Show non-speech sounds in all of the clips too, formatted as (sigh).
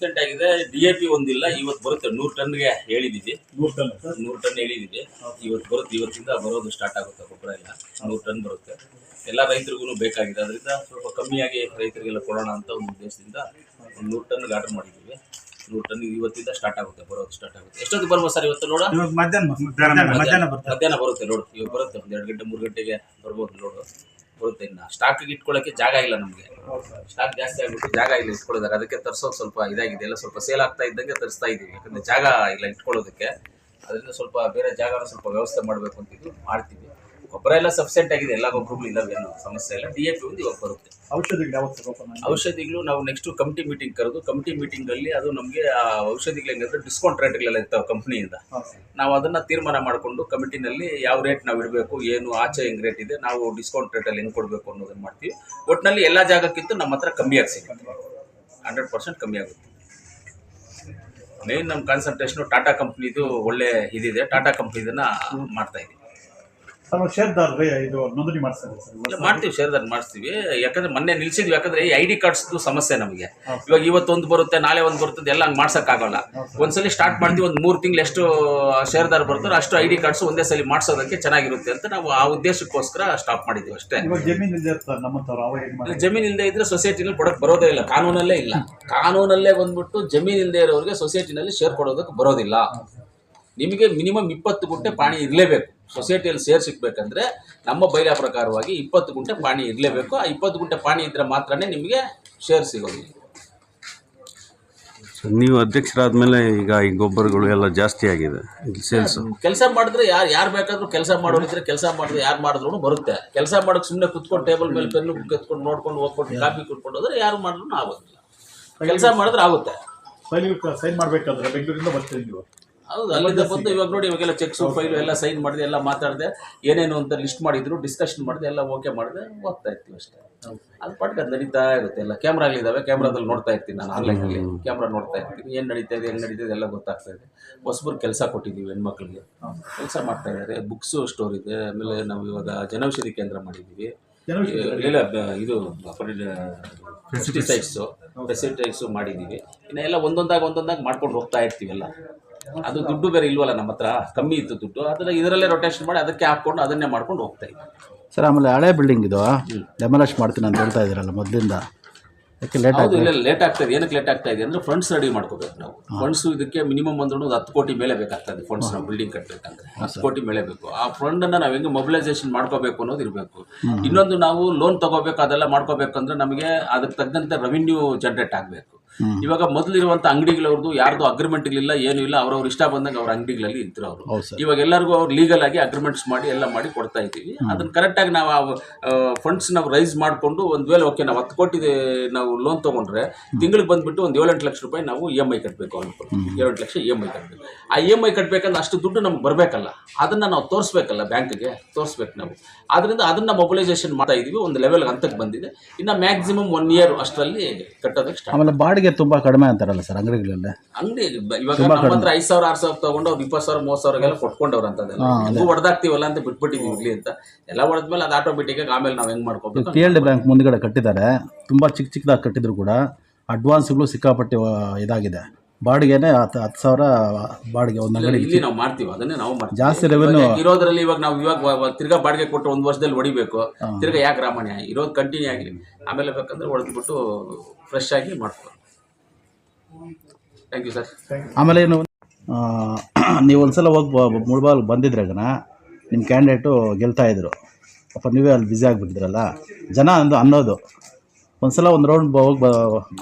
Percent ಆಗಿದೆ. D A P ಒಂದಿಲ್ಲ ಇವತ್ತು ಬರುತ್ತೆ. ನೂರು ಟನ್ಗೆ ಹೇಳಿದ್ದೀವಿ ನೂರು ಟನ್ ನೂರು ಟನ್ ಹೇಳಿದ್ದೀವಿ ಇವತ್ತು ಬರುತ್ತೆ. ಇವತ್ತಿಂದ ಬರೋದು ಸ್ಟಾರ್ಟ್ ಆಗುತ್ತೆ. ಗೊಬ್ಬರ ಎಲ್ಲ ನೂರು ಟನ್ ಬರುತ್ತೆ. ಎಲ್ಲ ರೈತರಿಗೂ ಬೇಕಾಗಿದೆ. ಅದರಿಂದ ಸ್ವಲ್ಪ ಕಮ್ಮಿಯಾಗಿ ರೈತರಿಗೆಲ್ಲ ಕೊಡೋಣ ಅಂತ ಒಂದು ಉದ್ದೇಶದಿಂದ ಒಂದು ನೂರು ಟನ್ಗೆ ಆರ್ಡರ್ ಮಾಡಿದ್ದೀವಿ. ನೂರು ಟನ್ ಇವತ್ತಿಂದ ಸ್ಟಾರ್ಟ್ ಆಗುತ್ತೆ. ಬರೋದು ಸ್ಟಾರ್ಟ್ ಆಗುತ್ತೆ. ಎಷ್ಟೊತ್ತು ಬರ್ಬೋದು ಸರ್ ಇವತ್ತು ನೋಡ ಮಧ್ಯಾಹ್ನ ಮಧ್ಯಾಹ್ನ ಬರುತ್ತೆ. ನೋಡು ಇವತ್ತು ಬರುತ್ತೆ ಒಂದು ಎರಡು ಗಂಟೆ ಮೂರು ಗಂಟೆಗೆ ಬರ್ಬೋದು ನೋಡು ಬರುತ್ತೆ ಇನ್ನು. ಸ್ಟಾಕಿಗೆ ಇಟ್ಕೊಳ್ಳೋಕ್ಕೆ ಜಾಗ ಇಲ್ಲ ನಮಗೆ. ಸ್ಟಾಕ್ ಜಾಸ್ತಿ ಆಗ್ಬಿಟ್ಟು ಜಾಗ ಇಲ್ಲ ಇಟ್ಕೊಳ್ಳೋದಕ್ಕೆ ಅದಕ್ಕೆ ತರಿಸೋದು ಸ್ವಲ್ಪ ಇದಾಗಿದೆ. ಎಲ್ಲ ಸ್ವಲ್ಪ ಸೇಲ್ ಆಗ್ತಾ ಇದ್ದಂಗೆ ತರಿಸ್ತಾ ಇದೀವಿ. ಯಾಕಂದರೆ ಜಾಗ ಇಲ್ಲ ಇಟ್ಕೊಳ್ಳೋದಕ್ಕೆ. ಅದರಿಂದ ಸ್ವಲ್ಪ ಬೇರೆ ಜಾಗನ ಸ್ವಲ್ಪ ವ್ಯವಸ್ಥೆ ಮಾಡಬೇಕು ಅಂತಿದ್ದು ಮಾಡ್ತೀವಿ. ಗೊಬ್ಬರ ಎಲ್ಲ ಸಫಿಸಿಯಂಟ್ ಆಗಿದೆ. ಎಲ್ಲ ಗೊಬ್ಬರಗಳು ಇದಾವೆ ಏನು ಸಮಸ್ಯೆ ಇಲ್ಲ. ಡಿ ಎ ಪಿ ಒಂದು ಇವಾಗ ಬರುತ್ತೆ. ಔಷಧಿಗಳು ಯಾವತ್ತು ಓಪನ್ ಔಷಧಿಗಳು ನಾವು ನೆಕ್ಸ್ಟ್ ಕಮಿಟಿ ಮೀಟಿಂಗ್ ಕರೆದು ಕಮಿಟಿ ಮೀಟಿಂಗ್ ಅಲ್ಲಿ ಅದು ನಮಗೆ ಆ ಔಷಧಿಗಳು ಹೆಂಗಂದ್ರೆ ಡಿಸ್ಕೌಂಟ್ ರೇಟ್ಗಳೆಲ್ಲ ಇರ್ತಾವೆ ಕಂಪ್ನಿಯಿಂದ ನಾವು ಅದನ್ನ ತೀರ್ಮಾನ ಮಾಡಿಕೊಂಡು ಕಮಿಟಿನಲ್ಲಿ ಯಾವ ರೇಟ್ ನಾವು ಇಡಬೇಕು ಏನು ಆಚೆ ಹೆಂಗ್ ರೇಟ್ ಇದೆ ನಾವು ಡಿಸ್ಕೌಂಟ್ ರೇಟಲ್ಲಿ ಹೆಂಗ್ ಕೊಡಬೇಕು ಅನ್ನೋದನ್ನ ಮಾಡ್ತೀವಿ. ಒಟ್ಟಿನಲ್ಲಿ ಎಲ್ಲ ಜಾಗಕ್ಕಿಂತ ನಮ್ಮ ಹತ್ರ ಕಮ್ಮಿಯಾಗಿ ಸಿಗುತ್ತೆ ಹಂಡ್ರೆಡ್ ಪರ್ಸೆಂಟ್ ಕಮ್ಮಿ ಆಗುತ್ತೆ. ಮೇನ್ ನಮ್ಮ ಕಾನ್ಸಂಟ್ರೇಷನ್ ಟಾಟಾ ಕಂಪ್ನಿದು ಒಳ್ಳೆ ಇದಿದೆ. ಟಾಟಾ ಕಂಪ್ನಿದನ್ನ ಮಾಡ್ತಾ ಇದೀವಿ ಸರ್ ಶೇರ್ದಾರ್ರೆ ಇದು ನೋಂದಣಿ ಮಾಡಿಸ್ತಾರೆ ಇಲ್ಲ, ಸರ್? ಮಾಡ್ತೀವಿ ಶೇರ್ದಾರ್ ಮಾಡಿಸ್ತೀವಿ. ಯಾಕಂದ್ರೆ ಮೊನ್ನೆ ನಿಲ್ಸಿದ್ವಿ ಯಾಕಂದ್ರೆ ಈ ಐ ಡಿ ಕಾರ್ಡ್ಸ್ದು ಸಮಸ್ಯೆ ನಮಗೆ. ಇವಾಗ ಇವತ್ತೊಂದು ಬರುತ್ತೆ ನಾಳೆ ಒಂದು ಬರುತ್ತೆ ಎಲ್ಲ ಹಂಗೆ ಮಾಡ್ಸೋಕ್ಕಾಗಲ್ಲ ಒಂದ್ಸಲಿ ಸ್ಟಾರ್ಟ್ ಮಾಡ್ತೀವಿ ಒಂದು ಮೂರು ತಿಂಗಳು ಎಷ್ಟು ಶೇರ್ದಾರ್ ಬರ್ತಾರೋ ಅಷ್ಟು ಐ ಡಿ ಕಾರ್ಡ್ಸ್ ಒಂದೇ ಸಲ ಮಾಡಿಸೋದಕ್ಕೆ ಚೆನ್ನಾಗಿರುತ್ತೆ ಅಂತ ನಾವು ಆ ಉದ್ದೇಶಕ್ಕೋಸ್ಕರ ಸ್ಟಾಪ್ ಮಾಡಿದ್ವಿ ಅಷ್ಟೇ. ಜಮೀನ್ ಇಲ್ಲದೆ ಇದ್ರೆ ಸೊಸೈಟಿನಲ್ಲಿ ಕೊಡಕ್ಕೆ ಬರೋದೇ ಇಲ್ಲ ಕಾನೂನಲ್ಲೇ ಇಲ್ಲ. ಕಾನೂನಲ್ಲೇ ಬಂದ್ಬಿಟ್ಟು ಜಮೀನು ಇಲ್ಲದೆ ಇರೋರಿಗೆ ಸೊಸೈಟಿನಲ್ಲಿ ಶೇರ್ ಕೊಡೋದಕ್ಕೆ ಬರೋದಿಲ್ಲ. ನಿಮಗೆ ಮಿನಿಮಮ್ ಇಪ್ಪತ್ತು ಗುಂಟೆ ಪಾಣಿ ಇರಲೇಬೇಕು. ಸೊಸೈಟಿಯಲ್ಲಿ ಶೇರ್ ಸಿಕ್ಕಬೇಕಂದ್ರೆ ನಮ್ಮ ಬೈಲ ಪ್ರಕಾರವಾಗಿ ಇಪ್ಪತ್ತು ಗುಂಟೆ ಪಾಣಿ ಇರಲೇಬೇಕು. ಆ ಇಪ್ಪತ್ತು ಗುಂಟೆ ಪಾಣಿ ಇದ್ರೆ ಮಾತ್ರನೇ ನಿಮಗೆ ಶೇರ್ ಸಿಗೋದು. ಸೊ ನೀವು ಅಧ್ಯಕ್ಷರಾದ್ಮೇಲೆ ಈಗ ಈ ಗೊಬ್ಬರಗಳು ಎಲ್ಲ ಜಾಸ್ತಿ ಆಗಿದೆ. ಸೇಲ್ಸ್ ಕೆಲಸ ಮಾಡಿದ್ರೆ ಯಾರು ಯಾರು ಬೇಕಾದ್ರೂ ಕೆಲಸ ಮಾಡೋರಿದ್ರೆ ಕೆಲಸ ಮಾಡಿದ್ರೆ ಯಾರು ಮಾಡಿದ್ರು ಬರುತ್ತೆ. ಕೆಲಸ ಮಾಡೋಕೆ ಸುಮ್ಮನೆ ಕುತ್ಕೊಂಡು ಟೇಬಲ್ ಮೇಲೆ ಪೆನ್ನು ಬುಕ್ ಎತ್ಕೊಂಡು ನೋಡ್ಕೊಂಡು ಹೋಗ್ಕೊಂಡು ಕಾಫಿ ಕುತ್ಕೊಂಡು ಹೋದ್ರೆ ಯಾರು ಮಾಡಿದ್ರು ಆಗೋದಿಲ್ಲ. ಕೆಲಸ ಮಾಡಿದ್ರೆ ಆಗುತ್ತೆ. ಸೈನ್ ಸೈನ್ ಮಾಡಬೇಕಾದ್ರೆ ಬೆಂಗಳೂರಿಂದ ಬರ್ತೀವಿ ನೀವು? ಹೌದು ಅಲ್ಲಿಂದ ಬಂದು ಇವಾಗ ನೋಡಿ ಇವಾಗೆಲ್ಲ ಚೆಕ್ಸ್ ಫೈಲು ಎಲ್ಲ ಸೈನ್ ಮಾಡಿದೆ ಎಲ್ಲ ಮಾತಾಡಿದೆ ಏನೇನು ಅಂತ ಲಿಸ್ಟ್ ಮಾಡಿದ್ರು ಡಿಸ್ಕಷನ್ ಮಾಡಿದೆ ಎಲ್ಲ ಓಕೆ ಮಾಡಿದೆ ಹೋಗ್ತಾ ಇರ್ತೀವಿ ಅಷ್ಟೇ. ಅದು ಪಟ್ಕ ಅದ್ ನಡೀತಾ ಇರುತ್ತೆ ಎಲ್ಲ ಕ್ಯಾಮ್ರಾಗಳಿದ್ದಾವೆ ಕ್ಯಾಮ್ರಾದಲ್ಲಿ ನೋಡ್ತಾ ಇರ್ತೀನಿ ನಾನು ಆನ್ಲೈನಲ್ಲಿ ಕ್ಯಾಮ್ರಾ ನೋಡ್ತಾ ಇರ್ತೀನಿ ಏನು ನಡೀತಾ ಇದೆ ಏನು ನಡೀತಾ ಇದೆ ಎಲ್ಲ ಗೊತ್ತಾಗ್ತಾ ಇದೆ. ಹೊಸಬ್ರು ಕೆಲಸ ಕೊಟ್ಟಿದ್ದೀವಿ ಹೆಣ್ಮಕ್ಳಿಗೆ. ಕೆಲಸ ಮಾಡ್ತಾ ಇದ್ದಾರೆ ಬುಕ್ಸು ಸ್ಟೋರ್ ಇದೆ ಆಮೇಲೆ ನಾವು ಇವಾಗ ಜನೌಷಧಿ ಕೇಂದ್ರ ಮಾಡಿದ್ದೀವಿ. ಇಲ್ಲ ಇದು ಪೆಸ್ಟಿಸೈಡ್ಸು ಪೆಸ್ಟಿಸೈಡ್ಸು ಮಾಡಿದ್ದೀವಿ. ಇನ್ನೆಲ್ಲ ಒಂದೊಂದಾಗಿ ಒಂದೊಂದಾಗಿ ಮಾಡ್ಕೊಂಡು ಹೋಗ್ತಾ ಇರ್ತೀವಿ ಎಲ್ಲ. ಅದು ದುಡ್ಡು ಬೇರೆ ಇಲ್ವಲ್ಲ ನಮ್ಮ ಹತ್ರ? ಕಮ್ಮಿ ಇತ್ತು ದುಡ್ಡು. ಅದನ್ನ ಇದರಲ್ಲೇ ರೊಟೇಷನ್ ಮಾಡಿ ಅದಕ್ಕೆ ಹಾಕೊಂಡು ಅದನ್ನೇ ಮಾಡ್ಕೊಂಡು ಹೋಗ್ತಾ ಇದ್ವಿ. ಸರ್ ಆಮೇಲೆ ಹಳೆ ಬಿಲ್ಡಿಂಗ್ ಇದು. ಡೆಮೊಲಿಷ್ ಮಾಡ್ತೀನಿ ಅಂತ ಹೇಳ್ತಾ ಇದ್ದೀರಲ್ಲ ಮೊದಲಿಂದ. ಯಾಕೆ ಲೇಟ್ ಹೌದು ಇಲ್ಲ ಲೇಟ್ ಆಗ್ತಾ ಇದೆ. ಏನಕ್ಕೆ ಲೇಟ್ ಆಗ್ತಾ ಇದೆ ಅಂದ್ರೆ ಫಂಡ್ಸ್ ರೆಡಿ ಮಾಡ್ಕೋಬೇಕು ನಾವು. ಫಂಡ್ಸ್ ಇದಕ್ಕೆ ಮಿನಿಮಮ್ ಅಂದ್ರೆ ಒಂದು ಹತ್ತು ಕೋಟಿ ಮೇಲೆ ಬೇಕಾಗ್ತದೆ ಫಂಡ್ಸ್ ನಾವು ಬಿಲ್ಡಿಂಗ್ ಕಟ್ಟಬೇಕಂದ್ರೆ ಹತ್ತು ಕೋಟಿ ಮೇಲೆ ಬೇಕು. ಆ ಫಂಡ್ ಅನ್ನ ನಾವು ಹೆಂಗೆ ಮೊಬಿಲೈಸೇಷನ್ ಮಾಡ್ಕೋಬೇಕು ಅನ್ನೋದು ಇರಬೇಕು. ಇನ್ನೊಂದು ನಾವು ಲೋನ್ ತಗೋಬೇಕು ಅದೆಲ್ಲ ಮಾಡ್ಕೋಬೇಕಂದ್ರೆ ನಮಗೆ ಅದಕ್ಕೆ ತಕ್ಕಂತೆ ರೆವಿನ್ಯೂ ಜನರೇಟ್ ಆಗಬೇಕು. ಇವಾಗ ಮೊದಲಿರುವಂಥ ಅಂಗಡಿಗಳವ್ರದ್ದು ಯಾರ್ದು ಅಗ್ರಿಮೆಂಟ್ ಇಲ್ಲ ಏನು ಇಲ್ಲ ಅವ್ರವ್ರ ಇಷ್ಟ ಬಂದಂಗೆ ಅವ್ರ ಅಂಗಡಿಗಳಲ್ಲಿ ಇದ್ರು ಅವರು. ಇವಾಗ ಎಲ್ಲರಿಗೂ ಅವ್ರು ಲೀಗಲ್ ಆಗಿ ಅಗ್ರಿಮೆಂಟ್ಸ್ ಮಾಡಿ ಎಲ್ಲ ಮಾಡಿ ಕೊಡ್ತಾ ಇದ್ದೀವಿ. ಅದನ್ನ ಕರೆಕ್ಟಾಗಿ ನಾವು ಫಂಡ್ಸ್ ನಾವು ರೈಸ್ ಮಾಡಿಕೊಂಡು ಒಂದ್ ವೇಳೆ ಓಕೆ ನಾವು ಹತ್ತು ಕೋಟಿ ನಾವು ಲೋನ್ ತಗೊಂಡ್ರೆ ತಿಂಗಳಿಗೆ ಬಂದ್ಬಿಟ್ಟು ಒಂದು ಏಳೆಂಟು ಲಕ್ಷ ರೂಪಾಯಿ ನಾವು ಇ ಎಂ ಐ ಕಟ್ಟಬೇಕು ಅನ್ಕೊಂಡು ಏಳೆಂಟು ಲಕ್ಷ ಇ ಎಂ ಐ ಕಟ್ಟಬೇಕು ಆ ಇ ಎಂ ಐ ಕಟ್ಟಬೇಕಂದ್ರೆ ಅಷ್ಟು ದುಡ್ಡು ನಮ್ಗೆ ಬರಬೇಕಲ್ಲ. ಅದನ್ನ ನಾವು ತೋರಿಸ್ಬೇಕಲ್ಲ ಬ್ಯಾಂಕ್ಗೆ ತೋರಿಸ್ಬೇಕು ನಾವು. ಅದರಿಂದ ಅದನ್ನ ಮೊಬಿಲೈಸೇಷನ್ ಮಾಡ್ತಾ ಇದೀವಿ. ಒಂದು ಲೆವೆಲ್ ಹಂತಕ್ಕೆ ಬಂದಿದೆ. ಇನ್ನು ಮ್ಯಾಕ್ಸಿಮಮ್ ಒನ್ ಇಯರ್ ಅಷ್ಟರಲ್ಲಿ ಕಟ್ಟೋದಕ್ಕೆ ಸ್ಟಾರ್ಟ್ ಆಮೇಲೆ ಬಾಡಿಗೆ ತುಂಬ ಕಡಿಮೆ ಅಂತಾರಲ್ಲ ಸರ್ ಅಂಗಡಿಗಳಲ್ಲಿ? ಅಂಗಡಿ ಇವಾಗ ನಮ್ಮ ಹತ್ರ ಐದು ಸಾವಿರ ಆರು ಸಾವಿರ ತಗೊಂಡು ಅವ್ರು ಇಪ್ಪತ್ತು ಸಾವಿರ ಮೂವತ್ತು ಸಾವಿರಗೆಲ್ಲ ಕೊಟ್ಕೊಂಡವ್ರು ಅಂತದೆಲ್ಲ ಇದು ಹೊಡೆದಾಕ್ತೀವಲ್ಲ ಅಂತ ಬಿಟ್ಬಿಟ್ಟಿದ್ವಿ ಇರ್ಲಿ ಅಂತ. ಎಲ್ಲ ಹೊಡೆದ್ಮೇಲೆ ಅದು ಆಟೋಮೆಟಿಕ್ ಆಮೇಲೆ ನಾವು ಹೆಂಗ್ ಮಾಡ್ಕೋಬೇಕು ಪಿ ಎಲ್ ಡಿ ಬ್ಯಾಂಕ್ ಮುಂದ್ಗಡೆ ಕಟ್ಟಿದ್ದಾರೆ. ತುಂಬಾ ಚಿಕ್ಕ ಚಿಕ್ಕದಾಗಿ ಕಟ್ಟಿದ್ರು ಕೂಡ. ಅಡ್ವಾನ್ಸ್ಗಳು ಸಿಕ್ಕಾಪಟ್ಟೆ ಆ, ಇದಾಗಿದೆ. ಬಾಡಿಗೆನೇ ಹತ್ತು ಹತ್ತು ಸಾವಿರ ಬಾಡಿಗೆ ಒಂದು ಅಂಗಡಿ ಇಲ್ಲಿ ನಾವು ಮಾಡ್ತೀವಿ ಅದನ್ನೇ ನಾವು ಮಾಡ್ತೀವಿ. ಜಾಸ್ತಿ ರೆವೆನ್ಯೂ ಇವಾಗ ಇರೋದ್ರಲ್ಲಿ ಇವಾಗ ನಾವು ಇವಾಗ ವ- ವ- ತಿರ್ಗಾ ಬಾಡಿಗೆ ಕೊಟ್ಟು ಒಂದು ವರ್ಷದಲ್ಲಿ ಹೊಡಿಬೇಕು. ತಿರ್ಗಾ ಯಾಕೆ ರಾಮಾಯಣ? ಇರೋದು ಕಂಟಿನ್ಯೂ ಆಗಲಿ. ಆಮೇಲೆ ಬೇಕಂದ್ರೆ ಹೊಡೆದ್ಬಿಟ್ಟು ಫ್ರೆಶ್ ಆಗಿ ಮಾಡ್ಕೊ ಥ್ಯಾಂಕ್ ಯು ಸರ್ ಆಮೇಲೆ ಏನು (clears throat) ನೀವು ಒಂದ್ಸಲ ಹೋಗಿ ಮುಳ್ಬಾಲ್ ಬಂದಿದ್ರಾಗನ ನಿಮ್ಮ ಕ್ಯಾಂಡಿಡೇಟು ಗೆಲ್ತಾ ಇದ್ರು. ಅಪ್ಪ ನೀವೇ ಅಲ್ಲಿ ಬ್ಯುಸಿ ಆಗಿಬಿಟ್ಟಿದ್ರಲ್ಲ ಜನ ಅಂದು ಅನ್ನೋದು. ಒಂದ್ಸಲ ಒಂದು ರೌಂಡ್ ಹೋಗಿ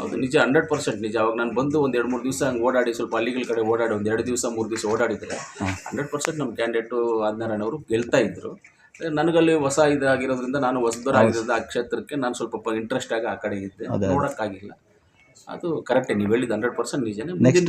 ಹೌದು ನಿಜ ಹಂಡ್ರೆಡ್ ಪರ್ಸೆಂಟ್ ನಿಜ. ಅವಾಗ ನಾನು ಬಂದು ಒಂದು ಎರಡು ಮೂರು ದಿವಸ ಹಂಗೆ ಓಡಾಡಿ ಸ್ವಲ್ಪ ಹಳ್ಳಿಗಳ ಕಡೆ ಓಡಾಡಿ ಒಂದು ಎರಡು ದಿವಸ ಮೂರು ದಿವಸ ಓಡಾಡಿದರೆ ಹಂಡ್ರೆಡ್ ಪರ್ಸೆಂಟ್ ನಮ್ಮ ಕ್ಯಾಂಡಿಡೇಟು ಆದ್ನಾರಾಯಣ ಅವರು ಗೆಲ್ತಾ ಇದ್ರು. ನನಗಲ್ಲಿ ಹೊಸ ಇದಾಗಿರೋದ್ರಿಂದ ನಾನು ಹೊಸದರ ಆಗಿರೋದ್ರಿಂದ ಆ ಕ್ಷೇತ್ರಕ್ಕೆ ನಾನು ಸ್ವಲ್ಪ ಇಂಟ್ರೆಸ್ಟ್ ಆಗಿ ಆ ಕಡೆ ಇದ್ದೆ. ನೋಡೋಕ್ಕಾಗಿಲ್ಲ. ಅದು ಕರೆಕ್ಟೇ ನೀವು ಹೇಳಿದ್ದು ಹಂಡ್ರೆಡ್ ಪರ್ಸೆಂಟ್ ನಿಜನೇ. ಮುಂದಿನ